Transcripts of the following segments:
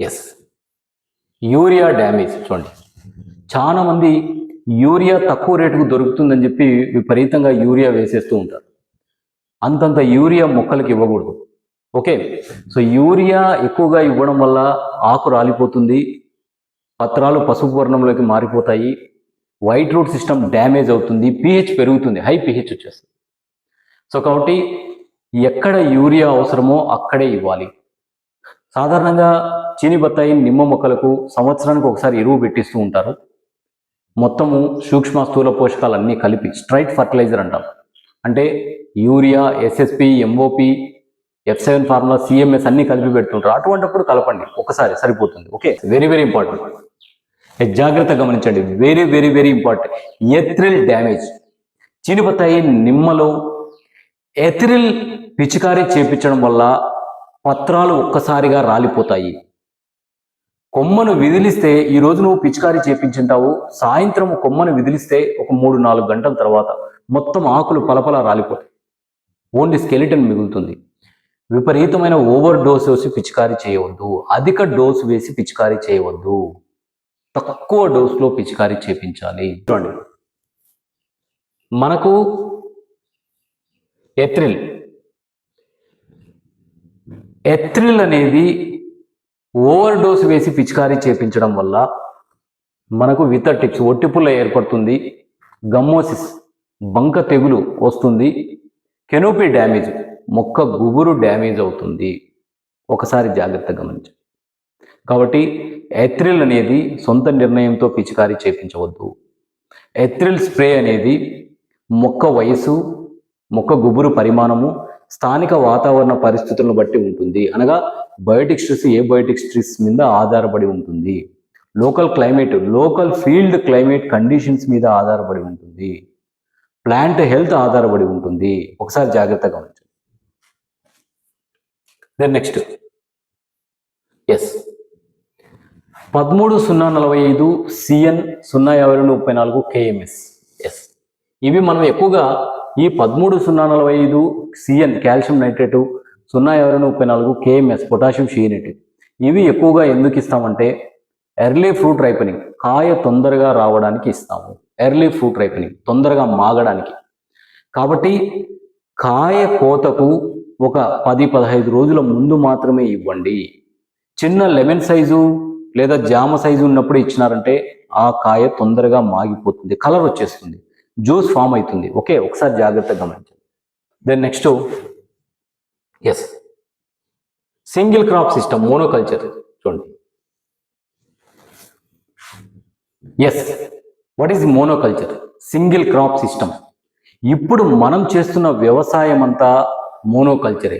Yes urea damage చూడండి. చాలా మంది యూరియా తక్కువ రేటుకు దొరుకుతుందని చెప్పి విపరీతంగా యూరియా వేసేస్తూ ఉంటారు. అంతంత యూరియా మొక్కలకి ఇవ్వకూడదు. ఓకే? సో యూరియా ఎక్కువగా ఇవ్వడం వల్ల ఆకు రాలిపోతుంది పత్రాలు పసుపు వర్ణంలోకి మారిపోతాయి వైట్ రూట్ సిస్టమ్ డ్యామేజ్ అవుతుంది పిహెచ్ పెరుగుతుంది హై పిహెచ్ వచ్చేస్తుంది. సో కాబట్టి ఎక్కడ యూరియా అవసరమో అక్కడే ఇవ్వాలి. సాధారణంగా చీని బత్తాయి నిమ్మ మొక్కలకు సంవత్సరానికి ఒకసారి ఎరువు పెట్టిస్తూ ఉంటారు. మొత్తము సూక్ష్మ స్థూల పోషకాలన్నీ కలిపి స్ట్రైట్ ఫర్టిలైజర్ అంటాం. అంటే urea SSP MOP F seven formula CMS అన్ని కలిపి పెడుతుంటారు. అటువంటిప్పుడు కలపండి. ఒకసారి సరిపోతుంది. ఓకే? వెరీ వెరీ ఇంపార్టెంట్ జాగ్రత్త గమనించండి. Very very very important ethrel damage చీనిపత్తాయి నిమ్మలో ఎథ్రిల్ పిచికారీ చేపించడం వల్ల పత్రాలు ఒక్కసారిగా రాలిపోతాయి. కొమ్మను విదిలిస్తే ఈ రోజు నువ్వు పిచికారీ చేపించింటావు సాయంత్రం కొమ్మను విదిలిస్తే ఒక మూడు నాలుగు గంటల తర్వాత మొత్తం ఆకులు పలపల రాలిపోతాయి. ఓన్లీ స్కెలిటన్ మిగులుతుంది. విపరీతమైన ఓవర్ డోస్ వేసి పిచికారీ చేయవద్దు అధిక డోస్ వేసి పిచికారీ చేయవద్దు. తక్కువ డోస్లో పిచికారీ చేపించాలి. చూడండి. మనకు ఎథ్రిల్ ఎథ్రిల్ అనేది ఓవర్ డోస్ వేసి పిచికారీ చేపించడం వల్ల మనకు విత టిప్స్ ఒట్టిపుల్ల ఏర్పడుతుంది గమ్మోసిస్ బంక తెగులు వస్తుంది కెనోపీ డ్యామేజ్ మొక్క గుబురు డ్యామేజ్ అవుతుంది. ఒకసారి జాగ్రత్త గమనించండి. కాబట్టి ఎథ్రిల్ అనేది సొంత నిర్ణయంతో పిచికారీ చేపించవద్దు. ఎథ్రిల్ స్ప్రే అనేది మొక్క వయసు మొక్క గుబురు పరిమాణము స్థానిక వాతావరణ పరిస్థితులను బట్టి ఉంటుంది. అనగా biotic stress abiotic stress మీద ఆధారపడి ఉంటుంది. Local climate local field climate conditions మీద ఆధారపడి ఉంటుంది. ప్లాంట్ హెల్త్ ఆధారపడి ఉంటుంది. ఒకసారి జాగ్రత్తగా గమనించండి దెన్ నెక్స్ట్ ఎస్ పదమూడు సున్నా నలభై ఐదు సిఎన్ సున్నా యాభై రెండు ముప్పై నాలుగు కేఎంఎస్ ఎస్. ఇవి మనం ఎక్కువగా ఈ పదమూడు సున్నా నలభై ఐదు సిఎన్ కాల్షియం నైట్రేటు సున్నా ఇరవై ముప్పై నాలుగు కేఎంఎస్ పొటాషియం షియనేట్ ఇవి ఎక్కువగా ఎందుకు ఇస్తామంటే ఎర్లీ ఫ్రూట్ రైపనింగ్ కాయ తొందరగా రావడానికి ఇస్తాము. ఎర్లీ ఫ్రూట్ రైపనింగ్ తొందరగా మాగడానికి. కాబట్టి కాయ కోతకు ఒక పది పదహైదు రోజుల ముందు మాత్రమే ఇవ్వండి. చిన్న లెమన్ సైజు లేదా జామ సైజు ఉన్నప్పుడు ఇచ్చినారంటే ఆ కాయ తొందరగా మాగిపోతుంది కలర్ వచ్చేస్తుంది. జ్యూస్ ఫామ్ అవుతుంది. ఓకే ఒకసారి జాగ్రత్తగా గమనించండి. Then next is single crop system monoculture చూడండి. Yes what is monoculture single crop system ఇప్పుడు మనం చేస్తున్న వ్యవసాయం అంతా మోనోకల్చరే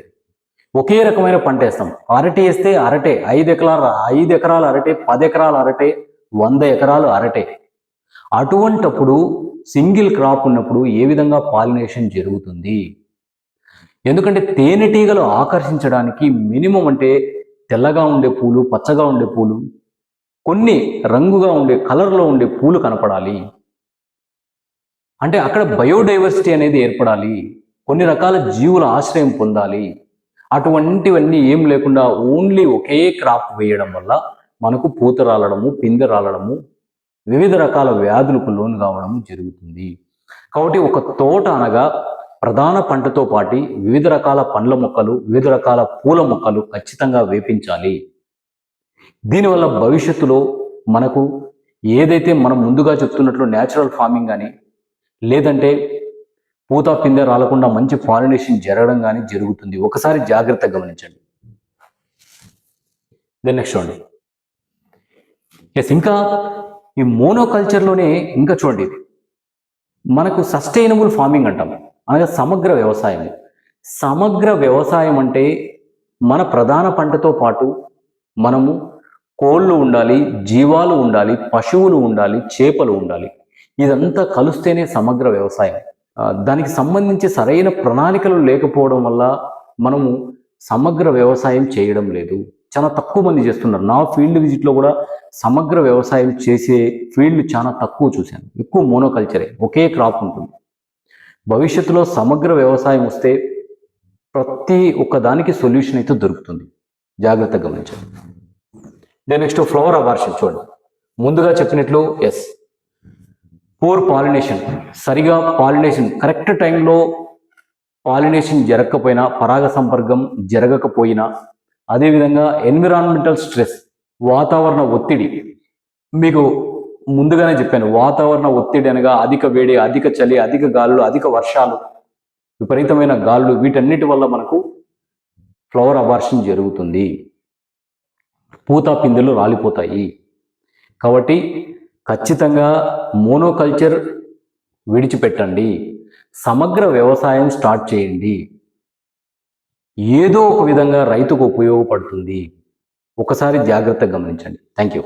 ఒకే రకమైన పంట వేస్తాం. అరటి వేస్తే అరటే ఐదు ఎకరాల ఐదు ఎకరాలు అరటే పది ఎకరాలు అరటే వంద ఎకరాలు అరటే. అటువంటప్పుడు సింగిల్ క్రాప్ ఉన్నప్పుడు ఏ విధంగా పాలినేషన్ జరుగుతుంది? ఎందుకంటే తేనెటీగలు ఆకర్షించడానికి మినిమం అంటే తెల్లగా ఉండే పూలు పచ్చగా ఉండే పూలు కొన్ని రంగుగా ఉండే కలర్లో ఉండే పూలు కనపడాలి. అంటే అక్కడ బయోడైవర్సిటీ అనేది ఏర్పడాలి. కొన్ని రకాల జీవుల ఆశ్రయం పొందాలి. అటువంటివన్నీ ఏం లేకుండా ఓన్లీ ఒకే క్రాప్ వేయడం వల్ల మనకు పూత రాలడము పిందె రాలడము వివిధ రకాల వ్యాధులకు లోను కావడం జరుగుతుంది. కాబట్టి ఒక తోట అనగా ప్రధాన పంటతో పాటు వివిధ రకాల పండ్ల మొక్కలు వివిధ రకాల పూల మొక్కలు ఖచ్చితంగా వేపించాలి. దీనివల్ల భవిష్యత్తులో మనకు ఏదైతే మనం ముందుగా చెప్తున్నట్లు న్యాచురల్ ఫార్మింగ్ కానీ లేదంటే పూత పిందె రాలకుండా మంచి పాలినేషన్ జరగడం కానీ జరుగుతుంది. ఒకసారి జాగ్రత్తగా గమనించండి. దెన్ నెక్స్ట్ చూడండి. ఎస్ ఇంకా ఈ మోనోకల్చర్లోనే ఇంకా చూడండి ఇది. మనకు సస్టైనబుల్ ఫార్మింగ్ అంటాం. అనగా సమగ్ర వ్యవసాయం. సమగ్ర వ్యవసాయం అంటే మన ప్రధాన పంటతో పాటు మనము కోళ్ళు ఉండాలి జీవాలు ఉండాలి పశువులు ఉండాలి చేపలు ఉండాలి. ఇదంతా కలుస్తేనే సమగ్ర వ్యవసాయం. దానికి సంబంధించి సరైన ప్రణాళికలు లేకపోవడం వల్ల మనము సమగ్ర వ్యవసాయం చేయడం లేదు. చాలా తక్కువ మంది చేస్తున్నారు. నా ఫీల్డ్ విజిట్లో కూడా సమగ్ర వ్యవసాయం చేసే ఫీల్డ్ చాలా తక్కువ చూశాను. ఎక్కువ మోనోకల్చరే ఒకే క్రాప్ ఉంటుంది. భవిష్యత్తులో సమగ్ర వ్యవసాయం వస్తే ప్రతి ఒక్కదానికి సొల్యూషన్ అయితే దొరుకుతుంది. జాగ్రత్తగా గమనించండి. దెన్ నెక్స్ట్ ఫ్లవర్ అబార్షన్ చూడండి. ముందుగా చెప్పినట్లు ఎస్ పూర్ పాలినేషన్ సరిగా పాలినేషన్ కరెక్ట్ టైంలో పాలినేషన్ జరగకపోయినా పరాగ సంపర్కం జరగకపోయినా అదేవిధంగా ఎన్విరాన్మెంటల్ స్ట్రెస్ వాతావరణ ఒత్తిడి. మీకు ముందుగానే చెప్పాను వాతావరణ ఒత్తిడి అనగా అధిక వేడి అధిక చలి అధిక గాలులు అధిక వర్షాలు విపరీతమైన గాలులు వీటన్నిటి వల్ల మనకు ఫ్లవర్ అబార్షన్ జరుగుతుంది. పూత పిందెలు రాలిపోతాయి. కాబట్టి ఖచ్చితంగా మోనోకల్చర్ విడిచిపెట్టండి. సమగ్ర వ్యవసాయం స్టార్ట్ చేయండి. ఏదో ఒక విధంగా రైతుకు ఉపయోగపడుతుంది. ఒకసారి జాగ్రత్తగా గమనించండి. Thank you